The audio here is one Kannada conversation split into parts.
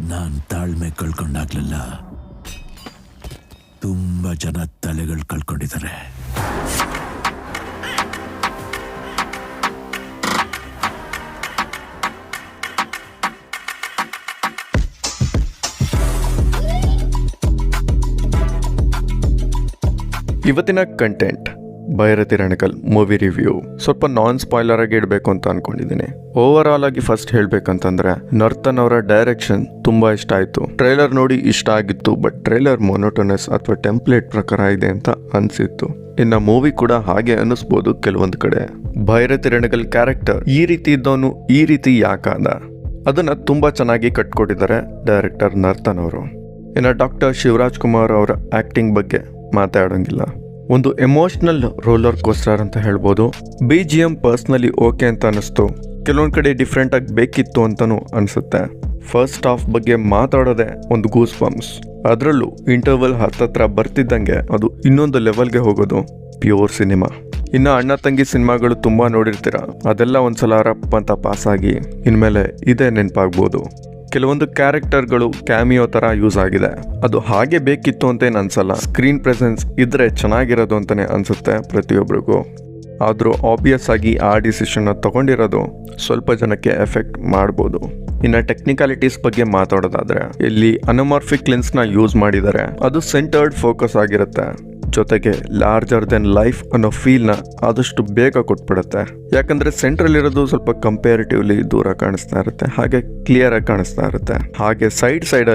ನಾನ್ ತಾಳ್ಮೆ ಕಳ್ಕೊಂಡಾಗ್ಲಿಲ್ಲ. ತುಂಬಾ ಜನ ತಲೆಗಳು ಕಳ್ಕೊಂಡಿದ್ದಾರೆ ಇವತ್ತಿನ content Bhairathi Ranagal movie review. ಸ್ವಲ್ಪ ನಾನ್ ಸ್ಪಾಯ್ಲರ್ ಆಗಿ ಇಡಬೇಕು ಅಂತ ಅನ್ಕೊಂಡಿದ್ದೀನಿ ಓವರ್ ಆಲ್ ಆಗಿ ಫಸ್ಟ್ ಹೇಳ್ಬೇಕಂತಂದ್ರೆ, ನರ್ತನ್ ಅವರ ಡೈರೆಕ್ಷನ್ ತುಂಬಾ ಇಷ್ಟ ಆಯ್ತು. ಟ್ರೈಲರ್ ನೋಡಿ ಇಷ್ಟ ಆಗಿತ್ತು ಬಟ್ ಟ್ರೈಲರ್ ಮೊನೋಟೋನಸ್ ಅಥವಾ ಟೆಂಪ್ಲೇಟ್ ಪ್ರಕಾರ ಇದೆ ಅಂತ ಅನ್ಸಿತ್ತು. ಇನ್ನ ಮೂವಿ ಕೂಡ ಹಾಗೆ ಅನಿಸ್ಬೋದು ಕೆಲವೊಂದು ಕಡೆ. ಭೈರತಿ ರಣಕಲ್ ಕ್ಯಾರೆಕ್ಟರ್ ಈ ರೀತಿ ಇದ್ದವನು ಈ ರೀತಿ ಯಾಕಾದ ಅದನ್ನ ತುಂಬಾ ಚೆನ್ನಾಗಿ ಕಟ್ಕೊಟ್ಟಿದ್ದಾರೆ ಡೈರೆಕ್ಟರ್ ನರ್ತನ್ ಅವರು. ಇನ್ನು ಡಾಕ್ಟರ್ ಶಿವರಾಜ್ ಕುಮಾರ್ ಅವರ ಆಕ್ಟಿಂಗ್ ಬಗ್ಗೆ ಮಾತಾಡೋಂಗಿಲ್ಲ. ಒಂದು ಎಮೋಷನಲ್ ರೋಲರ್ ಕೋಸ್ಟರ್ ಅಂತ ಹೇಳ್ಬೋದು. B G M personally okay ಅಂತ ಅನಿಸ್ತು ಕೆಲವೊಂದು ಕಡೆ ಡಿಫ್ರೆಂಟ್ ಆಗಿ ಬೇಕಿತ್ತು ಅಂತಲೂ ಅನಿಸುತ್ತೆ. ಫಸ್ಟ್ ಹಾಫ್ ಬಗ್ಗೆ ಮಾತಾಡೋದೇ ಒಂದು ಗೂಸ್ ಫಾರ್ಮ್ಸ್ ಅದರಲ್ಲೂ ಇಂಟರ್ವಲ್ ಹತ್ತತ್ರ ಬರ್ತಿದ್ದಂಗೆ ಅದು ಇನ್ನೊಂದು ಲೆವೆಲ್ಗೆ ಹೋಗೋದು. ಪ್ಯೂರ್ ಸಿನಿಮಾ ಇನ್ನು ಅಣ್ಣ ತಂಗಿ ಸಿನಿಮಾಗಳು ತುಂಬಾ ನೋಡಿರ್ತೀರ? ಅದೆಲ್ಲ ಒಂದ್ಸಲ ರಪ್ ಅಂತ ಪಾಸ್ ಆಗಿ ಇನ್ಮೇಲೆ ಇದೇ ನೆನಪಾಗ್ಬೋದು. ಕೆಲವೊಂದು ಕ್ಯಾರೆಕ್ಟರ್ಗಳು ಕ್ಯಾಮಿಯೋ ತರ ಯೂಸ್ ಆಗಿದೆ. ಅದು ಹಾಗೆ ಬೇಕಿತ್ತು ಅಂತೇನು ಅನ್ಸಲ್ಲ. ಸ್ಕ್ರೀನ್ ಪ್ರೆಸೆನ್ಸ್ ಇದ್ರೆ ಚೆನ್ನಾಗಿರೋದು ಅಂತಾನೆ ಅನ್ಸುತ್ತೆ ಪ್ರತಿಯೊಬ್ಬರಿಗೂ ಆದರೂ ಆಬ್ವಿಯಸ್ ಆಗಿ ಆ ಡಿಸಿಷನ್ ತಗೊಂಡಿರೋದು ಸ್ವಲ್ಪ ಜನಕ್ಕೆ ಎಫೆಕ್ಟ್ ಮಾಡ್ಬೋದು. ಇನ್ನು ಟೆಕ್ನಿಕಾಲಿಟೀಸ್ ಬಗ್ಗೆ ಮಾತಾಡೋದಾದ್ರೆ, ಇಲ್ಲಿ ಅನಮಾರ್ಫಿಕ್ ಲೆನ್ಸ್ನ ಯೂಸ್ ಮಾಡಿದ್ದಾರೆ ಅದು ಸೆಂಟರ್ಡ್ ಫೋಕಸ್ ಆಗಿರುತ್ತೆ. ಜೊತೆಗೆ ಲಾರ್ಜರ್ ದೆನ್ ಲೈಫ್ ಅನ್ನೋ ಫೀಲ್ನ ಆದಷ್ಟು ಬೇಗ ಕೊಟ್ಬಿಡುತ್ತೆ. ಯಾಕಂದ್ರೆ ಸೆಂಟ್ರಲ್ ಇರೋದು ಸ್ವಲ್ಪ ಕಂಪೇರಿಟಿವ್ಲಿ ದೂರ ಕಾಣಿಸ್ತಾ ಇರುತ್ತೆ, ಹಾಗೆ ಕ್ಲಿಯರ್ ಆಗಿ ಕಾಣಿಸ್ತಾ ಇರುತ್ತೆ. ಹಾಗೆ ಸೈಡ್ ಸೈಡ್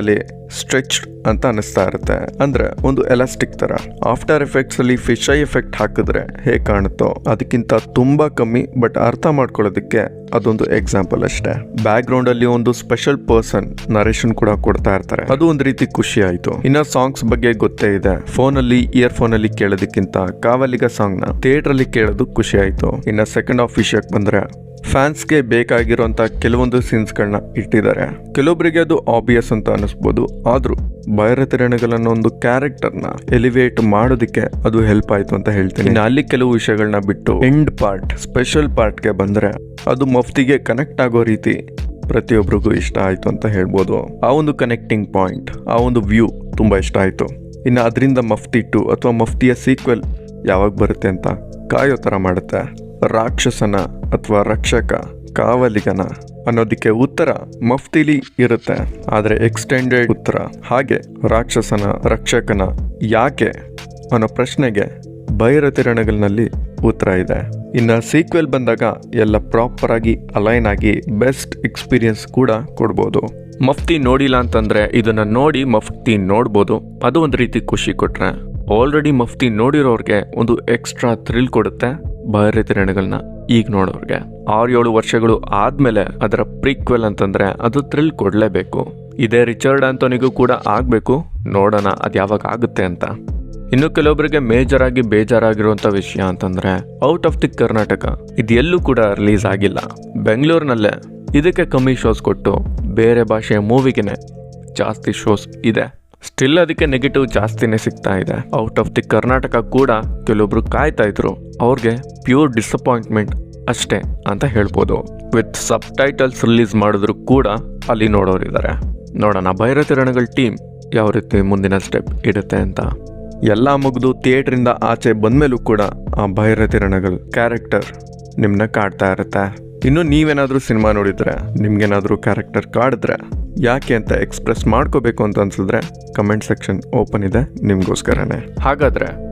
ಅಲ್ಲಿ ಸ್ಟ್ರೆಚ್ ಅಂತ ಅನಿಸ್ತಾ ಇರುತ್ತೆ. ಅಂದ್ರೆ ಒಂದು ಎಲಾಸ್ಟಿಕ್ ತರ. ಆಫ್ಟರ್ ಎಫೆಕ್ಟ್ಸ್ ಅಲ್ಲಿ ಫಿಶ್ ಐ ಎಫೆಕ್ಟ್ ಹಾಕಿದ್ರೆ ಹೇಗೆ ಕಾಣುತ್ತೋ ಅದಕ್ಕಿಂತ ತುಂಬಾ ಕಮ್ಮಿ ಬಟ್ ಅರ್ಥ ಮಾಡ್ಕೊಳ್ಳೋದಕ್ಕೆ ಅದೊಂದು ಎಕ್ಸಾಂಪಲ್ ಅಷ್ಟೇ. ಬ್ಯಾಕ್ ಗ್ರೌಂಡ್ ಅಲ್ಲಿ ಒಂದು ಸ್ಪೆಷಲ್ ಪರ್ಸನ್ ನರೇಶನ್ ಕೂಡ ಕೊಡ್ತಾ ಇರ್ತಾರೆ. ಅದು ಒಂದು ರೀತಿ ಖುಷಿ ಆಯ್ತು. ಇನ್ನ ಸಾಂಗ್ಸ್ ಬಗ್ಗೆ ಗೊತ್ತೇ ಇದೆ. ಫೋನ್ ಅಲ್ಲಿ ಇಯರ್ ಫೋನ್ ಅಲ್ಲಿ ಕೇಳೋದಕ್ಕಿಂತ ಕಾವಲಿಗ ಸಾಂಗ್ನ ಥಿಯೇಟರ್ ಅಲ್ಲಿ ಕೇಳೋದು ಖುಷಿ ಆಯ್ತು. ಇನ್ನ ಸೆಕೆಂಡ್ ಆಫ್ ವಿಷಯಕ್ಕೆ ಬಂದ್ರೆ ಫ್ಯಾನ್ಸ್ಗೆ ಬೇಕಾಗಿರುವಂಥ ಕೆಲವೊಂದು ಸೀನ್ಸ್ಗಳನ್ನ ಇಟ್ಟಿದ್ದಾರೆ. ಕೆಲವೊಬ್ಬರಿಗೆ ಅದು ಆಬ್ವಿಯಸ್ ಅಂತ ಅನ್ನಿಸ್ಬೋದು. ಆದರೂ ಅನ್ನೋ ಒಂದು ಕ್ಯಾರೆಕ್ಟರ್ನ ಎಲಿವೇಟ್ ಮಾಡೋದಕ್ಕೆ ಅದು ಹೆಲ್ಪ್ ಆಯಿತು ಅಂತ ಹೇಳ್ತೀನಿ. ಅಲ್ಲಿ ಕೆಲವು ವಿಷಯಗಳನ್ನ ಬಿಟ್ಟು ಎಂಡ್ ಪಾರ್ಟ್ ಸ್ಪೆಷಲ್ ಪಾರ್ಟ್ಗೆ ಬಂದರೆ ಅದು ಮಫ್ತಿಗೆ ಕನೆಕ್ಟ್ ಆಗೋ ರೀತಿ ಪ್ರತಿಯೊಬ್ಬರಿಗೂ ಇಷ್ಟ ಆಯಿತು ಅಂತ ಹೇಳ್ಬೋದು. ಆ ಒಂದು ಕನೆಕ್ಟಿಂಗ್ ಪಾಯಿಂಟ್ ಆ ಒಂದು ವ್ಯೂ ತುಂಬ ಇಷ್ಟ ಆಯಿತು. ಇನ್ನು ಅದರಿಂದ ಮಫ್ತಿ ಟು ಅಥವಾ ಮಫ್ತಿಯ ಸೀಕ್ವೆಲ್ ಯಾವಾಗ ಬರುತ್ತೆ ಅಂತ ಕಾಯೋ ಥರ ಮಾಡುತ್ತೆ. ರಾಕ್ಷಸನ ಅಥವಾ ರಕ್ಷಕ, ಕಾವಲಿಗನ ಅನ್ನೋದಕ್ಕೆ ಉತ್ತರ ಮಫ್ತಿಲಿ ಇರುತ್ತೆ. ಆದರೆ ಎಕ್ಸ್ಟೆಂಡೆಡ್ ಉತ್ತರ. ಹಾಗೆ ರಾಕ್ಷಸನ, ರಕ್ಷಕನ ಯಾಕೆ ಅನ್ನೋ ಪ್ರಶ್ನೆಗೆ ಬೈರತಿರಣಗಳಲ್ಲಿ ಉತ್ತರ ಇದೆ. ಇನ್ನು ಸೀಕ್ವೆಲ್ ಬಂದಾಗ ಎಲ್ಲ ಪ್ರಾಪರ್ ಆಗಿ ಅಲೈನ್ ಆಗಿ ಬೆಸ್ಟ್ ಎಕ್ಸ್ಪೀರಿಯನ್ಸ್ ಕೂಡ ಕೊಡ್ಬೋದು. ಮಫ್ತಿ ನೋಡಿಲ್ಲ ಅಂತಂದ್ರೆ ಇದನ್ನ ನೋಡಿ ಮಫ್ತಿ ನೋಡ್ಬೋದು. ಅದು ಒಂದು ರೀತಿ ಖುಷಿ ಕೊಟ್ರೆ. ಆಲ್ರೆಡಿ ಮಫ್ತಿ ನೋಡಿರೋರ್ಗೆ ಒಂದು ಎಕ್ಸ್ಟ್ರಾ ಥ್ರಿಲ್ ಕೊಡುತ್ತೆ ಭೈರತಿರಣಗಳನ್ನ ಈಗ ನೋಡೋರಿಗೆ ಆರು ಏಳು ವರ್ಷಗಳು ಆದ್ಮೇಲೆ ಅದರ ಪ್ರೀಕ್ವೆಲ್ ಅಂತಂದ್ರೆ ಅದು ಥ್ರಿಲ್ ಕೊಡಲೇಬೇಕು. ಇದೇ ರಿಚರ್ಡ್ ಆಂಟೋನಿಗೂ ಕೂಡ ಆಗಬೇಕು. ನೋಡೋಣ ಅದು ಯಾವಾಗ ಆಗುತ್ತೆ ಅಂತ. ಇನ್ನು ಕೆಲವೊಬ್ಬರಿಗೆ ಮೇಜರ್ ಆಗಿ ಬೇಜಾರಾಗಿರುವಂತ ವಿಷಯ ಅಂತಂದ್ರೆ ಔಟ್ ಆಫ್ ದಿ ಕರ್ನಾಟಕ. ಇದು ಎಲ್ಲೂ ಕೂಡ ರಿಲೀಸ್ ಆಗಿಲ್ಲ. ಬೆಂಗಳೂರಿನಲ್ಲೇ ಇದಕ್ಕೆ ಕಮ್ಮಿ ಶೋಸ್ ಕೊಟ್ಟು ಬೇರೆ ಭಾಷೆಯ ಮೂವಿಗೆನೆ ಜಾಸ್ತಿ ಶೋಸ್ ಇದೆ. ಸ್ಟಿಲ್ ಅದಕ್ಕೆ ನೆಗೆಟಿವ್ ಜಾಸ್ತಿನೇ ಸಿಗ್ತಾ ಇದೆ. ಔಟ್ ಆಫ್ ದಿ ಕರ್ನಾಟಕ ಕೂಡ ಕೆಲವೊಬ್ರು ಕಾಯ್ತಾ ಇದ್ರು. ಅವ್ರಿಗೆ ಪ್ಯೂರ್ ಡಿಸಪಾಯಿಂಟ್ಮೆಂಟ್ ಅಷ್ಟೇ ಅಂತ ಹೇಳ್ಬೋದು. ವಿತ್ ಸಬ್ ಟೈಟಲ್ಸ್ ರಿಲೀಸ್ ಮಾಡಿದ್ರು ಕೂಡ ಅಲ್ಲಿ ನೋಡೋರಿದ್ದಾರೆ. ನೋಡೋಣ ಭೈರತಿರಣಗಳ ಟೀಮ್ ಯಾವ ರೀತಿ ಮುಂದಿನ ಸ್ಟೆಪ್ ಇಡುತ್ತೆ ಅಂತ. ಎಲ್ಲ ಮುಗಿದು ಥಿಯೇಟ್ರಿಂದ ಆಚೆ ಬಂದಮೇಲೂ ಕೂಡ ಆ ಭೈರತಿರಣಗಳ ಕ್ಯಾರೆಕ್ಟರ್ ನಿಮ್ಮನ್ನ ಕಾಡ್ತಾ ಇರುತ್ತೆ. ಇನ್ನು ನೀವೇನಾದರೂ ಸಿನಿಮಾ ನೋಡಿದ್ರೆ, ನಿಮ್ಗೇನಾದರೂ ಕ್ಯಾರೆಕ್ಟರ್ ಕಾಡಿದ್ರೆ, ಯಾಕೆ ಅಂತ ಎಕ್ಸ್ಪ್ರೆಸ್ ಮಾಡ್ಕೋಬೇಕು ಅಂತ ಅನ್ಸಿದ್ರೆ ಕಮೆಂಟ್ ಸೆಕ್ಷನ್ ಓಪನ್ ಇದೆ ನಿಮ್ಗೋಸ್ಕರನೇ. ಹಾಗಾದ್ರೆ